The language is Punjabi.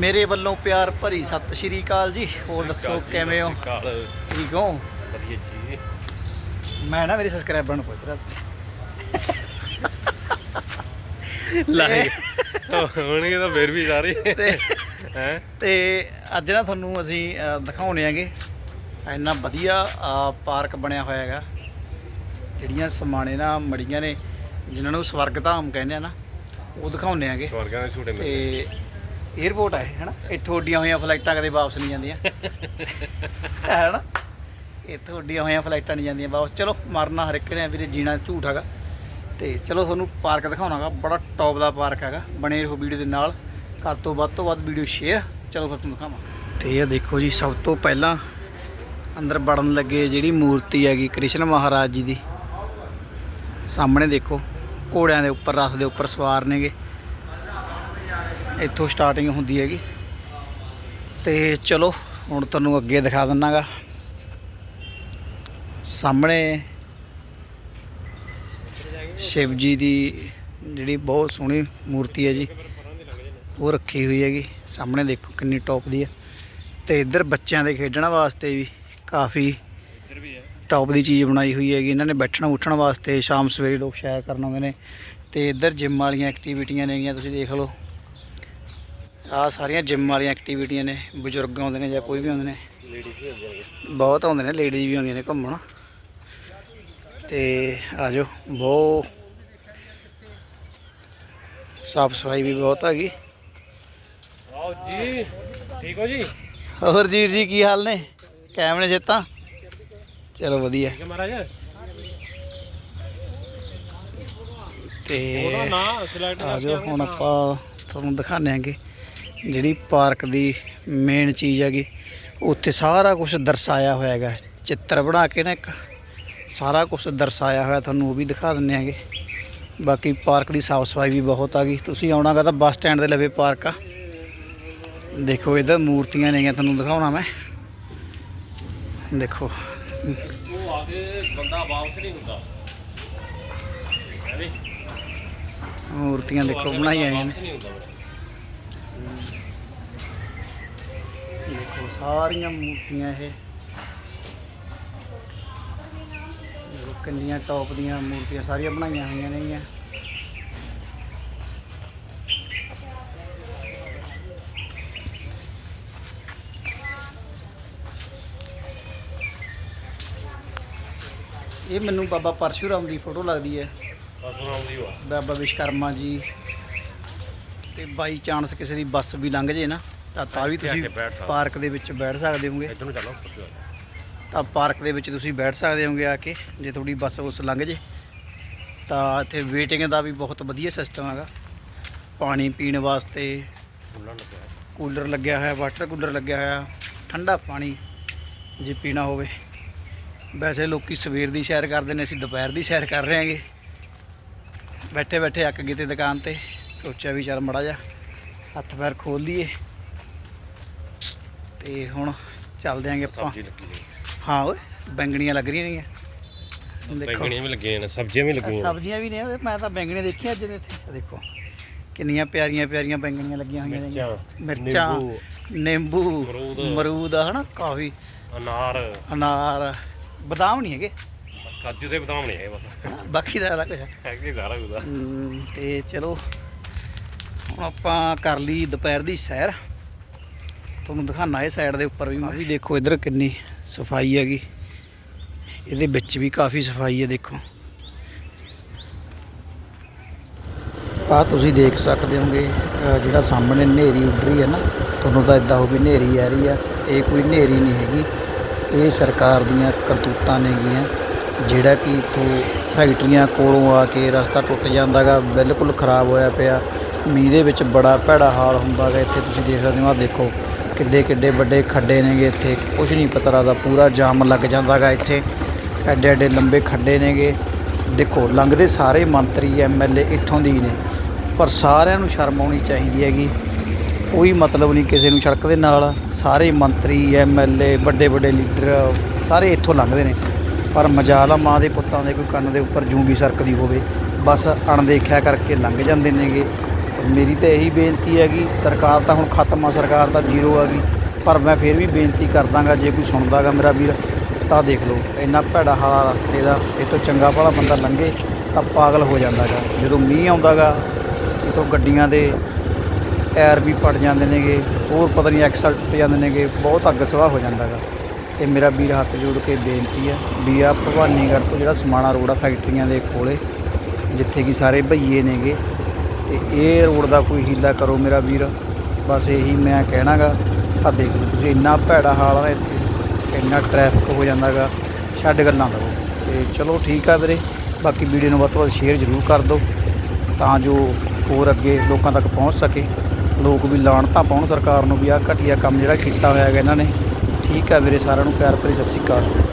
ਮੇਰੇ ਵੱਲੋਂ ਪਿਆਰ ਭਰੀ ਸਤਿ ਸ਼੍ਰੀ ਅਕਾਲ ਜੀ। ਹੋਰ ਦੱਸੋ ਕਿਵੇਂ ਹੋ? ਠੀਕ ਹੋ? ਵਧੀਆ ਜੀ। ਮੈਂ ਨਾ ਮੇਰੇ ਸਬਸਕ੍ਰਾਈਬਰ ਨੂੰ ਪੁੱਛ ਰਿਹਾ। ਲਾਈ ਹੋਣਗੇ ਤਾਂ ਫਿਰ ਵੀ ਸਾਰੇ। ਹੈ? ਤੇ ਅੱਜ ਨਾ ਤੁਹਾਨੂੰ ਅਸੀਂ ਦਿਖਾਉਣੇ ਆਂਗੇ ਇੰਨਾ ਵਧੀਆ ਪਾਰਕ ਬਣਿਆ ਹੋਇਆ ਹੈਗਾ। ਜਿਹੜੀਆਂ ਸਮਾਣੇ ਨਾ ਮੜੀਆਂ ਨੇ ਜਿਨ੍ਹਾਂ ਨੂੰ ਸਵਰਗ ਧਾਮ ਕਹਿੰਦੇ ਆ ਨਾ ਉਹ ਦਿਖਾਉਣੇ ਆਂਗੇ ਸਵਰਗਾਂ ਦੇ ਝੂਟੇ ਮਿਲਦੇ ਤੇ 에어ਪੋਰਟ ਹੈ ਹਨਾ? ਇੱਥੋਂ ਉੱਡੀਆਂ ਹੋਈਆਂ ਫਲਾਈਟਾਂ ਕਦੇ ਵਾਪਸ ਨਹੀਂ ਜਾਂਦੀਆਂ। ਹੈ ਨਾ? ਇੱਥੋਂ ਉੱਡੀਆਂ ਹੋਈਆਂ ਫਲਾਈਟਾਂ ਨਹੀਂ ਜਾਂਦੀਆਂ, ਵਾਪਸ। ਚਲੋ, ਮਰਨਾ ਹਰ ਇੱਕ ਨੇ ਵੀਰੇ, ਜੀਣਾ ਝੂਠ ਹੈਗਾ। ਤੇ ਚਲੋ, ਤੁਹਾਨੂੰ ਪਾਰਕ ਦਿਖਾਉਣਾਗਾ, ਬੜਾ ਟੌਪ ਦਾ ਪਾਰਕ ਹੈਗਾ, ਬਣੇ ਰਹੋ ਵੀਡੀਓ ਦੇ ਨਾਲ। ਘਰ ਤੋਂ ਵੱਧ ਤੋਂ ਵੱਧ ਵੀਡੀਓ ਸ਼ੇਅਰ ਚਲੋ, ਫਿਰ ਤੁਹਾਨੂੰ ਦਿਖਾਵਾਂ। ਤੇ ਇਹ ਦੇਖੋ ਜੀ, ਸਭ ਤੋਂ ਪਹਿਲਾਂ ਅੰਦਰ ਵੜਨ ਲੱਗੇ ਜਿਹੜੀ ਮੂਰਤੀ ਹੈਗੀ, ਕ੍ਰਿਸ਼ਨ ਮਹਾਰਾਜ ਜੀ ਦੀ। ਸਾਹਮਣੇ ਦੇਖੋ, ਘੋੜਿਆਂ ਦੇ ਉੱਪਰ ਰਸ ਦੇ ਉੱਪਰ ਸਵਾਰ ਨੇਗੇ। ਇੱਥੋਂ ਸਟਾਰਟਿੰਗ ਹੁੰਦੀ ਹੈਗੀ। ਤੇ ਚਲੋ, ਹੁਣ ਤੁਹਾਨੂੰ ਅੱਗੇ ਦਿਖਾ ਦਿੰਨਾਗਾ। ਸਾਹਮਣੇ ਸ਼ਿਵ ਜੀ ਦੀ ਜਿਹੜੀ ਬਹੁਤ ਸੋਹਣੀ ਮੂਰਤੀ ਹੈ ਜੀ, ਉਹ ਰੱਖੀ ਹੋਈ ਹੈਗੀ। ਸਾਹਮਣੇ ਦੇਖੋ ਕਿੰਨੀ ਟੌਪ ਦੀ ਹੈ। ਤੇ ਇੱਧਰ ਬੱਚਿਆਂ ਦੇ ਖੇਡਣ ਵਾਸਤੇ ਵੀ ਕਾਫੀ ਇੱਧਰ ਟੌਪ ਦੀ ਚੀਜ਼ ਬਣਾਈ ਹੋਈ ਹੈਗੀ। ਇਹਨਾਂ ਨੇ ਬੈਠਣ ਉੱਠਣ ਵਾਸਤੇ ਸ਼ਾਮ ਸਵੇਰੇ ਲੋਕ ਸ਼ਾਇਰ ਕਰਨ ਆਉਂਦੇ ਨੇ। ਤੇ ਇੱਧਰ ਜਿਮ ਵਾਲੀਆਂ ਐਕਟੀਵਿਟੀਆਂ ਨੇਗੀਆਂ, ਤੁਸੀਂ ਦੇਖ ਲਓ। ਆਹ ਸਾਰੀਆਂ ਜਿਮ ਵਾਲੀਆਂ ਐਕਟੀਵਿਟੀਆਂ ਨੇ ਬਜ਼ੁਰਗ ਆਉਂਦੇ ਨੇ ਜਾਂ ਕੋਈ ਵੀ ਆਉਂਦੇ ਨੇ। ਬਹੁਤ ਆਉਂਦੇ ਨੇ ਲੇਡੀਜ਼ ਵੀ ਆਉਂਦੀਆਂ ਨੇ ਘੁੰਮਣ। ਤੇ ਆਜੋ ਬਹੁਤ ਸਾਫ਼ ਸਫ਼ਾਈ ਵੀ ਬਹੁਤ ਹੈਗੀ। ਆਓ ਜੀ ਠੀਕ ਹੋ ਜੀ? ਹੋਰ ਜੀਰ ਜੀ ਕੀ ਹਾਲ ਨੇ? ਕਾਇਮ ਨੇ ਜੇਤਾ ਚਲੋ ਵਧੀਆ। ਠੀਕ ਹੈ ਮਹਾਰਾਜ। ਉਹਦਾ ਤੇ ਨਾਂ ਸਿਲੈਕਟ ਆਜੋ ਹੁਣ ਆਪਾਂ ਤੁਹਾਨੂੰ ਦਿਖਾਣੇ ਆਂਗੇ ਜਿਹੜੀ ਪਾਰਕ ਦੀ ਮੇਨ ਚੀਜ਼ ਹੈਗੀ ਉੱਥੇ ਸਾਰਾ ਕੁਝ ਦਰਸਾਇਆ ਹੋਇਆ ਹੈਗਾ। ਚਿੱਤਰ ਬਣਾ ਕੇ ਨਾ ਇੱਕ ਸਾਰਾ ਕੁਝ ਦਰਸਾਇਆ ਹੋਇਆ ਤੁਹਾਨੂੰ ਉਹ ਵੀ ਦਿਖਾ ਦਿੰਨੇ ਆਂਗੇ ਬਾਕੀ ਪਾਰਕ ਦੀ ਸਾਫ਼ ਸਫ਼ਾਈ ਵੀ ਬਹੁਤ ਆ ਗਈ। ਤੁਸੀਂ ਆਉਣਾਗਾ ਤਾਂ ਬੱਸ ਸਟੈਂਡ ਦੇ ਲਵੇ ਪਾਰਕ ਆ। ਦੇਖੋ ਇਹਦਾ ਮੂਰਤੀਆਂ ਨੇਗੀਆਂ ਤੁਹਾਨੂੰ ਦਿਖਾਉਣਾ ਮੈਂ। ਦੇਖੋ। ਉਹ ਆ ਕੇ ਬੰਦਾ ਵਾਪਸ ਨਹੀਂ ਹੁੰਦਾ। ਹੈ ਨੀ? ਮੂਰਤੀਆਂ ਦੇਖੋ ਬਣਾਈਆਂ ਨੇ। ਸਾਰੀਆਂ ਮੂਰਤੀਆਂ ਇਹ। ਕਿੰਨੀਆਂ ਟੌਪ ਦੀਆਂ ਮੂਰਤੀਆਂ ਸਾਰੀਆਂ ਬਣਾਈਆਂ ਹੋਈਆਂ ਨੇਗੀਆਂ ਇਹ ਮੈਨੂੰ ਬਾਬਾ ਪਰਸ਼ੂਰਾਮ ਦੀ ਫੋਟੋ ਲੱਗਦੀ ਹੈ। ਬਸ ਆਉਂਦੀ ਵਾ ਬਾਬਾ ਵਿਸ਼ਕਰਮਾ ਜੀ। ਤੇ ਬਾਈ ਚਾਂਸ ਕਿਸੇ ਦੀ ਬੱਸ ਵੀ ਲੰਘ ਜੇ ਨਾ। ਤਾਂ ਤਾਂ ਵੀ ਤੁਸੀਂ। ਪਾਰਕ ਦੇ ਵਿੱਚ ਬੈਠ ਸਕਦੇ ਹੋਗੇ ਇੱਧਰ ਨੂੰ ਚੱਲੋ ਤਾਂ ਪਾਰਕ ਦੇ ਵਿੱਚ ਤੁਸੀਂ ਬੈਠ ਸਕਦੇ ਹੋਗੇ ਆ ਕੇ ਜੇ ਤੁਹਾਡੀ ਬੱਸ ਉਸ ਲੰਘ ਜੇ। ਤਾਂ ਇੱਥੇ ਵੇਟਿੰਗ ਦਾ ਵੀ ਬਹੁਤ ਵਧੀਆ ਸਿਸਟਮ ਹੈਗਾ। ਪਾਣੀ ਪੀਣ ਵਾਸਤੇ ਕੂਲਰ ਲੱਗਿਆ ਹੋਇਆ। ਵਾਟਰ ਕੂਲਰ ਲੱਗਿਆ ਹੋਇਆ ਠੰਡਾ ਪਾਣੀ ਜੇ ਪੀਣਾ ਹੋਵੇ। ਵੈਸੇ ਲੋਕੀ ਸਵੇਰ ਦੀ ਸੈਰ ਕਰਦੇ ਨੇ ਅਸੀਂ ਦੁਪਹਿਰ ਦੀ ਸੈਰ ਕਰ ਰਹੇ ਹਾਂਗੇ। ਬੈਠੇ ਬੈਠੇ ਅੱਕ ਗਏ ਤੇ ਦੁਕਾਨ ਤੇ ਸੋਚਿਆ ਵੀ ਚੱਲ ਮੜਾ ਜਾ ਹੱਥ ਪੈਰ ਖੋਲ ਲਈਏ। ਤੇ ਹੁਣ ਚੱਲਦੇ ਆਂਗੇ ਆਪਾਂ। ਸਬਜ਼ੀ ਲੱਗੀ ਹੋਈ ਹਾਂ। ਓਏ ਬੈਂਗਣੀਆਂ ਲੱਗ ਰਹੀਆਂ ਦੇਖੋ। ਬੈਂਗਣੀਆਂ ਵੀ ਲੱਗੀਆਂ ਨੇ ਸਬਜ਼ੀਆਂ ਵੀ ਲੱਗੀਆਂ ਸਬਜ਼ੀਆਂ ਵੀ ਨੇ ਮੈਂ ਤਾਂ ਬੈਂਗਣੀਆਂ ਦੇਖੀਆਂ ਅੱਜ ਦੇ ਇੱਥੇ ਦੇਖੋ ਕਿੰਨੀਆਂ ਪਿਆਰੀਆਂ ਪਿਆਰੀਆਂ ਬੈਂਗਣੀਆਂ ਲੱਗੀਆਂ ਹੋਈਆਂ ਨੇ। ਮਿਰਚਾਂ, ਨਿੰਬੂ। ਮਰੂਦ ਹਨਾ ਕਾਫੀ। ਅਨਾਰ। ਅਨਾਰ। ਬਦਾਮ ਨਹੀਂ ਹੈਗੇ? ਕਾਜੂ ਦੇ ਬਦਾਮ ਨਹੀਂ ਹੈ ਬਸ। ਹਨਾ, ਬਾਕੀ ਦਾ ਅਲੱਗ ਹੈ। ਹੈਗੇ ਸਾਰਾ ਕੁਝ ਤੇ ਚਲੋ ਹੁਣ ਆਪਾਂ ਕਰ ਲਈ ਦੁਪਹਿਰ ਦੀ ਸੈਰ। ਤੁਹਾਨੂੰ ਦਿਖਾਣਾ ਇਹ ਸਾਈਡ ਦੇ ਉੱਪਰ ਵੀ ਮੈਂ। ਵੀ ਦੇਖੋ ਇੱਧਰ ਕਿੰਨੀ ਸਫ਼ਾਈ ਹੈਗੀ। ਇਹਦੇ ਵਿੱਚ ਵੀ ਕਾਫੀ ਸਫ਼ਾਈ ਹੈ, ਦੇਖੋ। ਆ ਤੁਸੀਂ ਦੇਖ ਸਕਦੇ ਹੋਗੇ ਜਿਹੜਾ ਸਾਹਮਣੇ ਹਨੇਰੀ ਉੱਡ ਰਹੀ ਹੈ ਨਾ, ਤੁਹਾਨੂੰ ਤਾਂ ਇਦਾਂ ਹੋ ਵੀ ਹਨੇਰੀ ਆ ਰਹੀ ਆ ਇਹ ਕੋਈ ਹਨੇਰੀ ਨਹੀਂ ਹੈਗੀ। ਇਹ ਸਰਕਾਰ ਦੀਆਂ ਕਰਤੂਤਾਂ ਨੇਗੀਆਂ ਜਿਹੜਾ ਕਿ ਇੱਥੇ ਫੈਕਟਰੀਆਂ ਕੋਲੋਂ ਆ ਕੇ ਰਸਤਾ ਟੁੱਟ ਜਾਂਦਾਗਾ ਬਿਲਕੁਲ ਖਰਾਬ ਹੋਇਆ ਪਿਆ। ਮੀਂਹ ਦੇ ਵਿੱਚ ਬੜਾ ਭੈੜਾ ਹਾਲ ਹੁੰਦਾਗਾ ਇੱਥੇ ਤੁਸੀਂ ਦੇਖ ਸਕਦੇ ਹੋ ਆ ਦੇਖੋ। ਕਿੱਡੇ ਕਿੱਡੇ ਵੱਡੇ ਖੱਡੇ ਨੇਗੇ ਇੱਥੇ। ਕੁਝ ਨਹੀਂ ਪਤਾ ਲੱਗਦਾ, ਪੂਰਾ ਜਾਮ ਲੱਗ ਜਾਂਦਾਗਾ ਇੱਥੇ। ਐਡੇ ਐਡੇ ਲੰਬੇ ਖੱਡੇ ਨੇਗੇ। ਦੇਖੋ, ਲੰਘਦੇ ਸਾਰੇ ਮੰਤਰੀ ਐਮਐਲਏ ਇੱਥੋਂ ਦੀ ਨੇ, ਪਰ ਸਾਰਿਆਂ ਨੂੰ ਸ਼ਰਮ ਆਉਣੀ ਚਾਹੀਦੀ ਹੈਗੀ। ਕੋਈ ਮਤਲਬ ਨਹੀਂ ਕਿਸੇ ਨੂੰ ਸੜਕ ਦੇ ਨਾਲ। ਸਾਰੇ ਮੰਤਰੀ ਐਮਐਲਏ ਵੱਡੇ ਵੱਡੇ ਲੀਡਰ, ਸਾਰੇ ਇੱਥੋਂ ਲੰਘਦੇ ਨੇ। ਪਰ ਮਜਾਲ ਆ, ਮਾਂ ਦੇ ਪੁੱਤਾਂ ਦੇ, ਕੋਈ ਕੰਨ ਦੇ ਉੱਪਰ ਜੂੰਗੀ ਸਰਕਦੀ ਹੋਵੇ। ਬਸ ਅਣਦੇਖਿਆ ਕਰਕੇ ਲੰਘ ਜਾਂਦੇ ਨੇਗੇ। ਮੇਰੀ ਤਾਂ ਇਹੀ ਬੇਨਤੀ ਹੈਗੀ ਸਰਕਾਰ ਤਾਂ ਹੁਣ ਖਤਮ ਆ, ਸਰਕਾਰ ਤਾਂ ਜ਼ੀਰੋ ਆ ਗਈ। ਪਰ ਮੈਂ ਫਿਰ ਵੀ ਬੇਨਤੀ ਕਰਦਾਗਾ, ਜੇ ਕੋਈ ਸੁਣਦਾਗਾ ਮੇਰਾ ਵੀਰ, ਤਾਂ ਦੇਖ ਲਓ। ਇੰਨਾ ਭੈੜਾ ਹਾਲ ਆ ਰਸਤੇ ਦਾ, ਇਹ ਤੋਂ ਚੰਗਾ ਭਲਾ ਬੰਦਾ ਲੰਘੇ ਤਾਂ ਪਾਗਲ ਹੋ ਜਾਂਦਾਗਾ। ਜਦੋਂ ਮੀਂਹ ਆਉਂਦਾਗਾ, ਇਹ ਤੋਂ ਗੱਡੀਆਂ ਦੇ ਟਾਇਰ ਵੀ ਪੜ ਜਾਂਦੇ ਨੇਗੇ, ਹੋਰ ਪਤਾ ਨਹੀਂ ਐਕਸਲ ਟੁੱਟ ਜਾਂਦੇ ਨੇਗੇ, ਬਹੁਤ ਅੱਗ ਸਵਾਹ ਹੋ ਜਾਂਦਾਗਾ। ਤੇ ਮੇਰਾ ਵੀਰ ਹੱਥ ਜੋੜ ਕੇ ਬੇਨਤੀ ਹੈ ਵੀ ਆ ਭਵਾਨੀਗੜ੍ਹ ਤੋਂ ਜਿਹੜਾ ਸਮਾਣਾ ਰੋਡ ਆ, ਫੈਕਟਰੀਆਂ ਦੇ ਕੋਲੇ, ਜਿੱਥੇ ਕਿ ਸਾਰੇ ਭਈਏ ਨੇਗੇ ਤੇ ਇਹ ਰੋਡ ਦਾ ਕੋਈ ਹੀਲਾ ਕਰੋ ਮੇਰਾ ਵੀਰ। ਬਸ ਇਹੀ ਮੈਂ ਕਹਿਣਾਗਾ। ਆ ਦੇਖ ਲਓ ਤੁਸੀਂ, ਇੰਨਾ ਭੈੜਾ ਹਾਲ ਆ ਇੱਥੇ। ਇੰਨਾ ਟ੍ਰੈਫਿਕ ਹੋ ਜਾਂਦਾਗਾ। ਛੱਡ ਗੱਲਾਂ ਦੋ। ਤੇ ਚਲੋ ਠੀਕ ਆ ਵੀਰੇ। ਬਾਕੀ ਵੀਡੀਓ ਨੂੰ ਵੱਧ ਤੋਂ ਵੱਧ ਸ਼ੇਅਰ ਜ਼ਰੂਰ ਕਰ ਦਿਓ। ਤਾਂ ਜੋ ਹੋਰ ਅੱਗੇ ਲੋਕਾਂ ਤੱਕ ਪਹੁੰਚ ਸਕੇ। ਲੋਕ ਵੀ ਲਾਣ ਤਾਂ ਪਾਉਣ ਸਰਕਾਰ ਨੂੰ ਵੀ। ਆ ਘਟੀਆ ਕੰਮ ਜਿਹੜਾ ਕੀਤਾ ਹੋਇਆ ਹੈਗਾ ਇਹਨਾਂ ਨੇ। ਠੀਕ ਆ ਵੀਰੇ, ਸਾਰਿਆਂ ਨੂੰ ਪਿਆਰ ਭਰੀ ਸਤਿ ਸ਼੍ਰੀ ਅਕਾਲ।